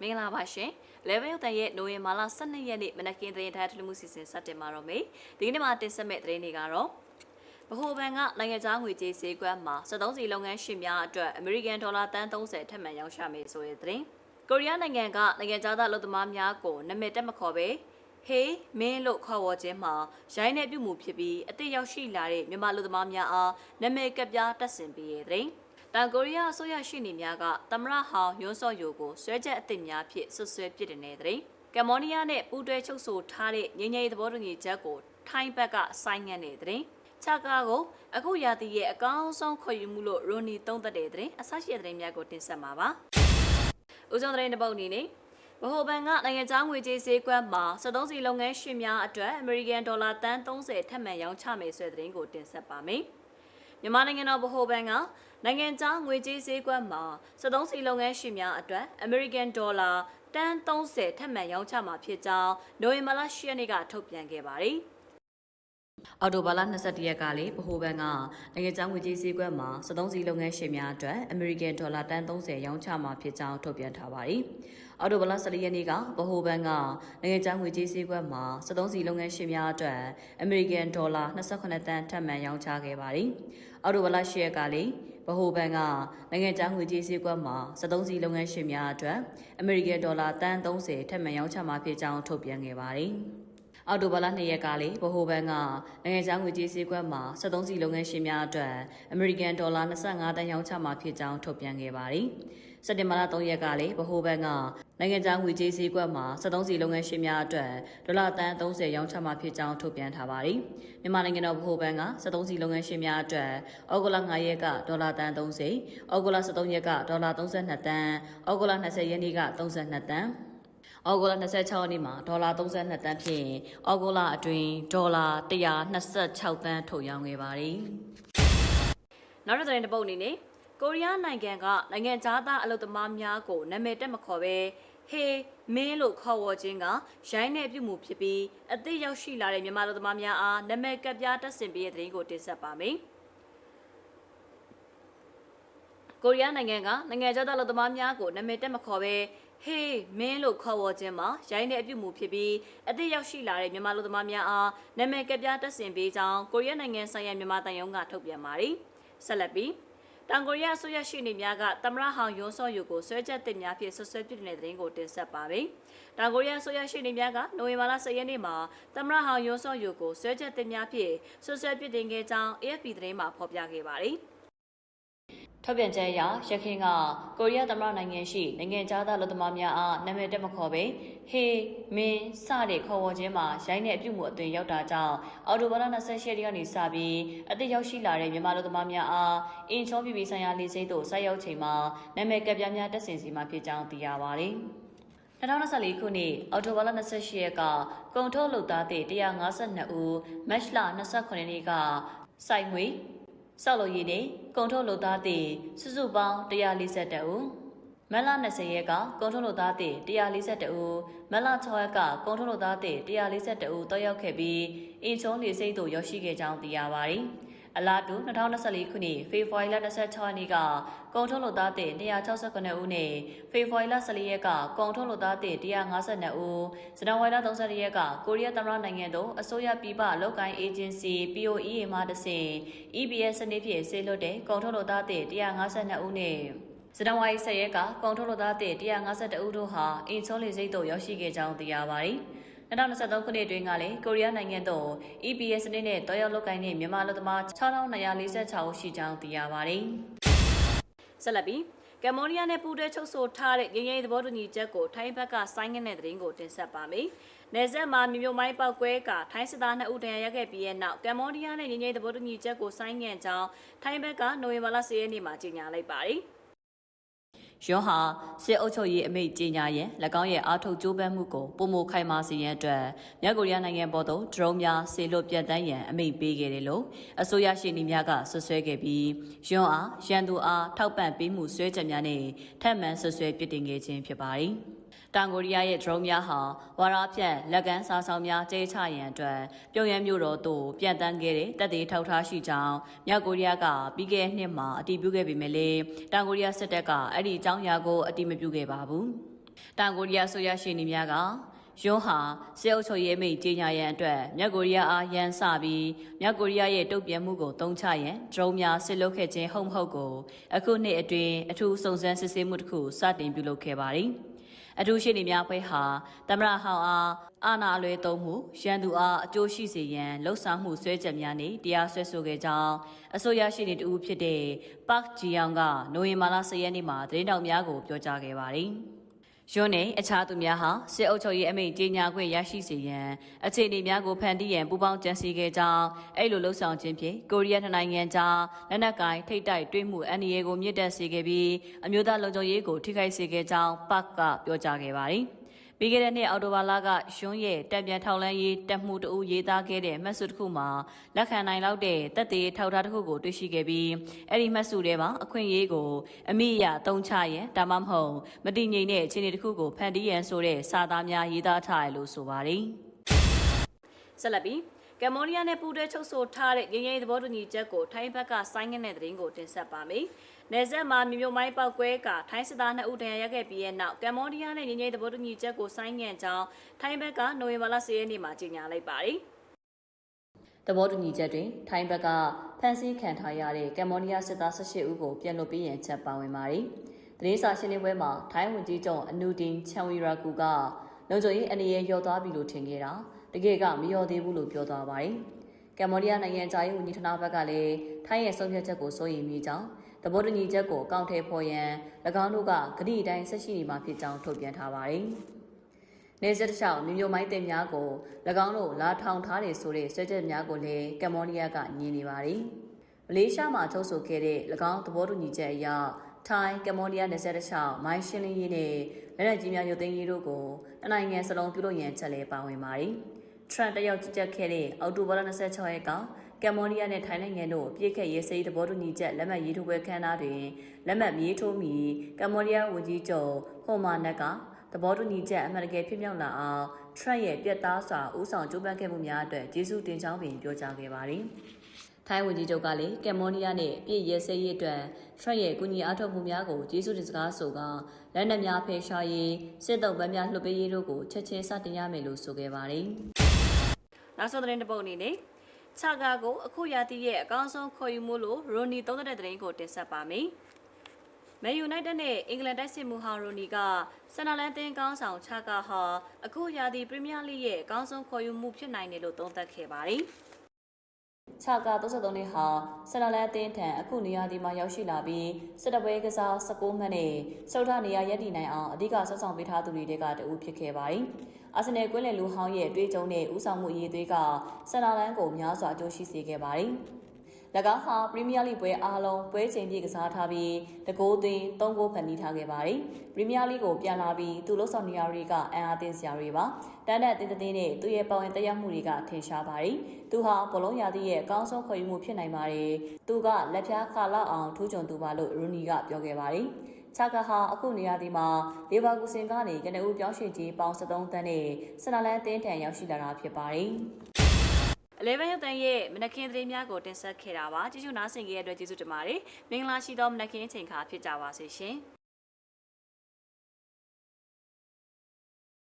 မင်္ဂလာပါရှင်။ Level ရုပ်သံရဲ့နိုဝင်ဘာလ12ရက်နေ့မနက်ခင်းသတင်းထားထလူမှုစီစဉ်စတင်မှာတော့မေ။ဒီကနေ့မှာတင်ဆက်မဲ့သတင်းတွေကတော့ဗဟိုဘဏ်ကနိုင်ငံခြားငွေကြေးဈေးကွက်မှာ73စီလုပ်ငန်းရှင်များအတွက်အမေရိကန်ဒေါ်လာတန်း30ထပ်မံရောင်းချမယ်ဆိုတဲ့သတင်း။ကိုရီးယားနိုင်ငံကနိုင်ငံခြားသားအလုပ်သမားများကိုနာမည်တက်မခေါ်ပဲဟေးမင်းလို့ခေါ်ဝေါ်ခြင်းမှာရိုင်းနေပြုမှုဖြစ်ပြီးအသက်ရောက်ရှိလာတဲ့မြန်မာလူသမားများအားနာမည်ကပ်ပြားတက်ဆင်ပေးရတဲ့။တောင် ကိုရီးယားအစိုးရရှိနေများကသမရဟောင်ယွန်းစော့ယိုကိုဆွဲချက်အသစ်များဖြင့်ဆွဆွဲပစ်တင်နေတဲ့။ကမ္ဘောဒီးယားနဲ့ပူးတွဲချုပ်ဆိုထားတဲ့ငြိမ်းချမ်းရေးသဘောတူညီချက်ကိုထိုင်းဘက်ကဆိုင်းငံ့နေတဲ့။ချာကာကိုအခုရာသီရဲ့အကောင်းဆုံးခွင့်ယူမှုလို့ရိုနီသုံးသက်တဲ့တဲ့အဆရှိတဲ့တဲ့များကိုတင်ဆက်မှာပါ။ဦးဆုံးတဲ့တစ်ပုတ်အနေနဲ့ဗဟိုဘဏ်ကနိုင်ငံခြားငွေကြေးဈေးကွက်မှာ73စီလုပ်ငန်းရှင်များအတွက်အမေရိကန်ဒေါ်လာတန်း30ထပ်မံရောင်းချမယ်ဆိုတဲ့သတင်းကိုတင်ဆက်ပါမယ်။ မြန်မာနိုင်ငံတော်ဗဟိုဘဏ်ကနိုင်ငံခြားငွေကြေးဈေးကွက်မှာ73စီလုပ်ငန်းရှင်များအတွက်အမေရိကန်ဒေါ်လာတန်း30ထပ်မံရောင်းချမှာဖြစ်ကြောင်းနိုဝင်ဘာလ10ရက်နေ့ကထုတ်ပြန်ခဲ့ပါတယ်။အော်တိုဘာလ22ရက်ကလေဗဟိုဘဏ်ကနိုင်ငံခြားငွေကြေးဈေးကွက်မှာ73စီလုပ်ငန်းရှင်များအတွက်အမေရိကန်ဒေါ်လာတန်း30ရောင်းချမှာဖြစ်ကြောင်းထုတ်ပြန်ထားပါတယ်။ အော်တိုဘာလ14ရက်နေ့ကဗဟိုဘဏ်ကနိုင်ငံခြားငွေကြေးဈေးကွက်မှာ73စီလုပ်ငန်းရှင်များအတွက်အမေရိကန်ဒေါ်လာ28တန်းထပ်မံရောင်းချခဲ့ပါတယ်။အော်တိုဘာလ10ရက်ကလေဗဟိုဘဏ်ကနိုင်ငံခြားငွေကြေးဈေးကွက်မှာ73စီလုပ်ငန်းရှင်များအတွက်အမေရိကန်ဒေါ်လာတန်း30ထပ်မံရောင်းချမှာဖြစ်ကြောင်းထုတ်ပြန်ခဲ့ပါတယ်။အော်တိုဘာလ2ရက်ကလေဗဟိုဘဏ်ကနိုင်ငံခြားငွေကြေးဈေးကွက်မှာ73စီလုပ်ငန်းရှင်များအတွက်အမေရိကန်ဒေါ်လာ25တန်းရောင်းချမှာဖြစ်ကြောင်းထုတ်ပြန်ခဲ့ပါတယ်။စက်တင်ဘာလ3ရက်ကလေဗဟိုဘဏ်က နိုင်ငံခြားငွေကြေးဈေးကွက်မှာ73စီလုပ်ငန်းရှင်များအတွက်ဒေါ်လာတန်း30ရောင်းချမှာဖြစ်ကြောင်းထုတ်ပြန်ထားပါတယ်။မြန်မာနိုင်ငံတော်ဗဟိုဘဏ်က73စီလုပ်ငန်းရှင်များအတွက်ဩဂုတ်လ9ရက်ကဒေါ်လာတန်း30ဩဂုတ်လ13ရက်ကဒေါ်လာ32တန်းဩဂုတ်လ20ရက်နေ့က32တန်းဩဂုတ်လ26ရက်နေ့မှာဒေါ်လာ32တန်းဖြင့်ဩဂုတ်လအတွင်းဒေါ်လာ126တန်းထုတ်ရောင်းခဲ့ပါတယ်။နောက်တစ်သတင်းတစ်ပုဒ်အနေနဲ့ ကိုရီးယားနိုင်ငံကနိုင်ငံသားအလုပ်သမားများကိုနာမည်တက်မခေါ်ပဲဟေးမင်းလို့ခေါ်ဝေါ်ခြင်းကရိုင်းတဲ့ပြုမှုဖြစ်ပြီးအသစ်ရောက်ရှိလာတဲ့မြန်မာလူသမားများအားနာမည်ကပ်ပြားတက်ဆင်ပေးတဲ့တဲ့ရင်ကိုတင်ဆက်ပါမယ်။ကိုရီးယားနိုင်ငံကနိုင်ငံခြားသားလူသမားများကိုနာမည်တက်မခေါ်ပဲဟေးမင်းလို့ခေါ်ဝေါ်ခြင်းမှာရိုင်းတဲ့အပြုမှုဖြစ်ပြီးအသစ်ရောက်ရှိလာတဲ့မြန်မာလူသမားများအားနာမည်ကပ်ပြားတက်ဆင်ပေးကြောင်းကိုရီးယားနိုင်ငံဆိုင်ရာမြန်မာတန်ယုံကထုတ်ပြန်ပါတယ်။ဆက်လက်ပြီး တောင်ကိုရီးယားအစိုးရရှိနေများကတမရဟောင်ယွန်းစော့ယူကိုဆွဲချက်တင်များဖြင့်ဆွဆွဲပြစ်တဲ့တဲ့ရင်ကိုတင်ဆက်ပါမယ်။တောင်ကိုရီးယားအစိုးရရှိနေများကနိုဝင်ဘာလ10ရက်နေ့မှာတမရဟောင်ယွန်းစော့ယူကိုဆွဲချက်တင်များဖြင့်ဆွဆွဲပြစ်တင်ခဲ့ကြောင်း AFP သတင်းမှာဖော်ပြခဲ့ပါတယ်။ ထုတ်ပြန်ချက်အရရခိုင်ကကိုရီးယားသမ္မတနိုင်ငံရှိနိုင်ငံခြားသားလူသမားများအားနာမည်တက်မခေါ်ပဲဟေးမင်းစတဲ့ခေါ်ဝေါ်ခြင်းမှာရိုင်းတဲ့အပြုမှုအသွင်ရောက်တာကြောင့်အော်တိုဘာလ28ရက်နေ့ကနေစပြီးအသက်ရောက်ရှိလာတဲ့မြန်မာလူသမားများအားအင်ချောပြည်ပြည်ဆိုင်ရာလေဆိပ်သို့ဆိုက်ရောက်ချိန်မှာနာမည်ကပ်ပြားများတက်ဆင်စီမှာဖြစ်ကြောင်းသိရပါတယ်။2024ခုနှစ်အောက်တိုဘာလ28ရက်ကကုံထုတ်လုပ်သားတဲ့152ဦးမတ်လ29ရက်နေ့ကစိုက်ငွေ ဆောက်လုပ်ရေးနဲ့ကုန်ထုတ်လုပ်သားတဲ့စုစုပေါင်း142ဦးမလ20ရက်ကကုန်ထုတ်လုပ်သားတဲ့142ဦးမလ6ရက်ကကုန်ထုတ်လုပ်သားတဲ့142ဦးတောက်ရောက်ခဲ့ပြီးအင်ချုံးလေစိတ်တို့ရောက်ရှိခဲ့ကြောင်းသိရပါတယ်။ အလားတူ2024ခုနှစ်ဖေဖော်ဝါရီလ26ရက်နေ့ကကုန်ထုတ်လုပ်သားတဲ့169ဦးနဲ့ဖေဖော်ဝါရီလ14ရက်ကကုန်ထုတ်လုပ်သားတဲ့152ဦးဇန်နဝါရီလ30ရက်ကကိုရီးယားသမ္မတနိုင်ငံသို့အစိုးရပြည်ပလောက်ကင်အေဂျင်စီ POEA မှတဆင့် EBS စနစ်ဖြင့်ဆေးလွတ်တဲ့ကုန်ထုတ်လုပ်သားတဲ့152ဦးနဲ့ဇန်နဝါရီ10ရက်ကကုန်ထုတ်လုပ်သားတဲ့152ဦးတို့ဟာအင်ချောလေစိတ်သို့ရောက်ရှိခဲ့ကြောင်းသိရပါတယ်။ 2023ခုနှစ်အတွင်းကလည်းကိုရီးယားနိုင်ငံသို့ EPS စနစ်နဲ့တောရောက်လုပ်ကိုင်းတဲ့မြန်မာလူသမား6246ဦးရှိကြောင်းသိရပါတယ်။ဆက်လက်ပြီးကမ္ဘောဒီးယားနဲ့ပူးတွဲချုပ်ဆိုထားတဲ့ရင်းရင်းသဘောတူညီချက်ကိုထိုင်းဘက်ကဆိုင်းငံ့တဲ့သတင်းကိုတင်ဆက်ပါမယ်။နယ်စပ်မှာမြေမြုပ်မိုင်းပောက်ကွဲကထိုင်းစစ်သား2ဦးတန်ရာရခဲ့ပြီးတဲ့နောက်ကမ္ဘောဒီးယားနဲ့ရင်းရင်းသဘောတူညီချက်ကိုဆိုင်းငံ့ကြောင်းထိုင်းဘက်ကနိုဝင်ဘာလ10ရက်နေ့မှာကြေညာလိုက်ပါတယ်။ ရွန်ဟာစစ်အုပ်ချုပ်ရေးအမိန့်ကြေညာရင်၎င်းရဲ့အားထုတ်ကြိုးပမ်းမှုကိုပုံမခိုင်မာစေရန်အတွက်မြောက်ကိုရီးယားနိုင်ငံပေါ်သို့ဒရုန်းများဆေလွတ်ပြတ်တန်းရန်အမိန့်ပေးခဲ့တယ်လို့အစိုးရရှိနေများကဆွဆွဲခဲ့ပြီးယွန်အားရန်သူအားထောက်ပံ့ပေးမှုဆွဲချက်များနဲ့ထပ်မံဆွဆွဲပြစ်တင်ခဲ့ခြင်းဖြစ်ပါတယ်။ တောင်ကိုရီးယားရဲ့ drone များဟာဝါရာဖြန့်လက်ကမ်းစားဆောင်များကျဲချရန်အတွက်ပြုံရန်မြို့တော်သို့ပြန်တန်းခဲ့တဲ့တပ်သေးထောက်ထားရှိကြောင်းမြောက်ကိုရီးယားကပြီးခဲ့တဲ့နှစ်မှာအတည်ပြုခဲ့ပေမဲ့လည်းတောင်ကိုရီးယားစစ်တပ်ကအဲ့ဒီအကြောင်းအရာကိုအတည်မပြုခဲ့ပါဘူး။တောင်ကိုရီးယားဆိုရရှိနေများကယွန်းဟာစေအုပ်ချုပ်ရေးမိတ်ကြီးညာရန်အတွက်မြောက်ကိုရီးယားအားရန်စပြီးမြောက်ကိုရီးယားရဲ့တုံ့ပြန်မှုကိုတုံ့ချရန်ဒရုန်းများဆစ်လုပ်ခဲ့ခြင်းဟုတ်မဟုတ်ကိုအခုနှစ်အတွင်းအထူးစုံစမ်းစစ်ဆေးမှုတစ်ခုစတင်ပြုလုပ်ခဲ့ပါတယ်။ အထူးရှိနေများဖွဲ့ဟာတမရဟောင်းအားအာဏာအလွဲသုံးမှုရန်သူအားအကျိုးရှိစေရန်လှုံ့ဆော်မှုဆွဲချက်များနဲ့တရားစွဲဆိုခဲ့ကြောင်းအစိုးရရှိနေတူဖြစ်တဲ့ပါ့ဂျီယောင်ကနိုဝင်ဘာလ10ရက်နေ့မှာသတင်းတောက်များကိုပြောကြားခဲ့ပါတယ်။ ယွန်းနဲ့အခြားသူများဟာစစ်အုပ်ချုပ်ရေးအမိန့်ကြေညာခွင့်ရရှိစေရန်အခြေအနေများကိုဖန်တီးရန်ပူးပေါင်းကြံစည်ခဲ့ကြောင်းအဲ့လိုလှုံ့ဆော်ခြင်းဖြင့်ကိုရီးယားနိုင်ငံကြားလက်နက်ကိုင်ထိတ်တိုက်တွင်းမှုအန္တရာယ်ကိုမြင့်တက်စေခဲ့ပြီးအမျိုးသားလုံခြုံရေးကိုထိခိုက်စေခဲ့ကြောင်းပတ်ကပြောကြားခဲ့ပါတယ်။ ပြီးခဲ့တဲ့နှစ်အောက်တိုဘာလကရွှွန်းရဲ့တပ်ပြန်ထောက်လန်းရေးတပ်မှုတအူရေးသားခဲ့တဲ့မှတ်စုတစ်ခုမှာလက်ခံနိုင်လောက်တဲ့တပ်သေးထောက်ထားတစ်ခုကိုတွေ့ရှိခဲ့ပြီးအဲ့ဒီမှတ်စုထဲမှာအခွင့်အရေးကိုအမိအယတုံးချရန်ဒါမှမဟုတ်မတည်ငြိမ်တဲ့အခြေအနေတစ်ခုကိုဖန်တီးရန်ဆိုတဲ့စာသားများရေးသားထားရလို့ဆိုပါတယ်ဆက်လက်ပြီးကမ္ဘောဒီးယားနဲ့ပူးတွဲချုပ်ဆိုထားတဲ့ငြိမ်းချမ်းရေးသဘောတူညီချက်ကိုထိုင်းဘက်ကဆိုင်းငံ့တဲ့သတင်းကိုတင်ဆက်ပါမယ်။ နယ်စပ်မှာမြေမြုပ်မိုင်းပောက်ကွဲကထိုင်းစစ်သား2ဦးဒဏ်ရာရခဲ့ပြီးတဲ့နောက်ကမ္ဘောဒီးယားနဲ့ငြိမ်းချမ်းရေးသဘောတူညီချက်ကိုဆိုင်းငံ့ကြောင်းထိုင်းဘက်ကနိုဝင်ဘာလ10ရက်နေ့မှာကြေညာလိုက်ပါတယ်။သဘောတူညီချက်တွင်ထိုင်းဘက်ကဖမ်းဆီးခံထားရတဲ့ကမ္ဘောဒီးယားစစ်သား18ဦးကိုပြန်လွှတ်ပေးရန်ချက်ပါဝင်ပါတယ်။သတင်းစာရှင်းလင်းပွဲမှာထိုင်းဝန်ကြီးချုပ်အနူတင်ချန်ဝီရာကူကလုံခြုံရေးအနေနဲ့ရောသွားပြီလို့ထင်ခဲ့တာတကယ်ကမလျော်သေးဘူးလို့ပြောသွားပါတယ်။ကမ္ဘောဒီးယားနိုင်ငံသားရေးဝန်ကြီးဌာနဘက်ကလည်းထိုင်းရဲ့ဆုံးဖြတ်ချက်ကိုစိုးရိမ်မိကြောင်း သဘောတူညီချက်ကိုအကောင့်ထဲပေါ်ရန်၎င်းတို့ကဂတိအတိုင်းဆက်ရှိနေမှာဖြစ်ကြောင်းထုတ်ပြန်ထားပါတယ်။နေဆက်တစ်လျှောက်မြေမြုံမိုင်းတင်များကို၎င်းတို့လာထောင်ထားတယ်ဆိုတဲ့ဆွဲချက်များကိုလည်းကမ္ဘောဒီးယားကညှင်းနေပါတယ်။မလေးရှားမှာချုပ်ဆိုခဲ့တဲ့၎င်းသဘောတူညီချက်အရထိုင်းကမ္ဘောဒီးယားနယ်စပ်တစ်လျှောက်မိုင်းရှင်းလင်းရေးနဲ့လက်နက်ကြီးများရုပ်သိမ်းရေးတို့ကိုနိုင်ငံစလုံးပြုလုပ်ရန်ချက်လည်းပါဝင်ပါတယ်။ Trump တယောက်ကြည့်ချက်ခဲ့တဲ့အောက်တိုဘာလ26ရက်က ကမ္ဘောဒီးယားနဲ့ထိုင်းနိုင်ငံတို့အပြစ်ခတ်ရေးစိတ်သဘောတူညီချက်လက်မှတ်ရေးထိုးပွဲခမ်းနားတွင်လက်မှတ်ရေးထိုးပြီးကမ္ဘောဒီးယားဝန်ကြီးချုပ်ဟိုမာနက်ကသဘောတူညီချက်အမှန်တကယ်ဖြစ်မြောက်လာအောင် Trump ရဲ့ပြတ်သားစွာဦးဆောင်ကြိုးပမ်းခဲ့မှုများအတွက်ကျေးဇူးတင်ကြောင်းပင်ပြောကြားခဲ့ပါတယ်။ထိုင်းဝန်ကြီးချုပ်ကလည်းကမ်ဘောဒီးယားနဲ့အပြည့်ရဲစဲရေးအတွက်ထရက်ရဲ့ကူညီအားထုတ်မှုများကိုကျေးဇူးတင်စကားဆိုကလက်နက်များဖယ်ရှားရေးစစ်တုပ်ပန်းများလှုပ်ပေးရေးတို့ကိုချက်ချင်းစတင်ရမယ်လို့ဆိုခဲ့ပါတယ်။နောက်ဆုံးသတင်းတစ်ပုဒ်အနေနဲ့ ချာကာကိုအခုရာသီရဲ့အကောင်းဆုံးခေါ်ယူမှုလို့ရိုနီသုံးတဲ့သတင်းကိုတင်ဆက်ပါမယ်။မဲယူနိုက်တက်နဲ့အင်္ဂလန်တိုက်စစ်မှုဟောင်ရိုနီကဆန်နာလန်တင်ကောင်းဆောင်ချာကာဟာအခုရာသီပရီးမီးယားလိရဲ့အကောင်းဆုံးခေါ်ယူမှုဖြစ်နိုင်တယ်လို့သုံးသပ်ခဲ့ပါတယ်။ချာကာ33နှစ်ဟာဆန်နာလန်အသင်းထံအခုနေရာဒီမှာရောက်ရှိလာပြီးစစ်တပွဲကစား16မှတ်နဲ့စုထနေရာရပ်တည်နိုင်အောင်အဓိကဆောက်ဆောင်ပေးထားသူတွေကတအူးဖြစ်ခဲ့ပါတယ်။ အာဆင်နယ်ကွင်းလယ်လူဟောင်းရဲ့တွေးကြုံတဲ့ဦးဆောင်မှုအရေးသွေးကဆန်နာလန်ကိုများစွာအကျိုးရှိစေခဲ့ပါတယ်။၎င်းဟာပရီးမီးယားလိပွဲအားလုံးပွဲချိန်ပြည့်ကစားထားပြီးတကိုးသွင်း၃ဂိုးဖန်တီးထားခဲ့ပါတယ်။ပရီးမီးယားလိကိုပြန်လာပြီးသူ့လှုပ်ဆောင်နေရာတွေကအန်အားသင်းစရာတွေပါ။တန်းတဲ့အသင်းသင်းနဲ့သူ့ရဲ့ပါဝင်တက်ရောက်မှုတွေကထင်ရှားပါတယ်။သူဟာဘောလုံးရာသီရဲ့အကောင်းဆုံးခွင့်ယူမှုဖြစ်နိုင်ပါတယ်။သူကလက်ဖြားခါလောက်အောင်ထူးချွန်သူပါလို့ရူနီကပြောခဲ့ပါတယ်။ ချာကာဟာအခုနေရာဒီမှာလေဘာကူစင်ကနေကနဦးပြောင်းရွှေ့ကြီးပေါင်း73တန်းနဲ့ဆနာလန်တင်းထန်ရောက်ရှိလာတာဖြစ်ပါတယ်။11ရက်တန်ရဲ့မနခင်သတင်းများကိုတင်ဆက်ခဲ့တာပါကြည့်ရှုနားဆင်ကြတဲ့အတွက်ကျေးဇူးတင်ပါတယ်မင်္ဂလာရှိသောမနခင်အချိန်ခါဖြစ်ကြပါစေရှင်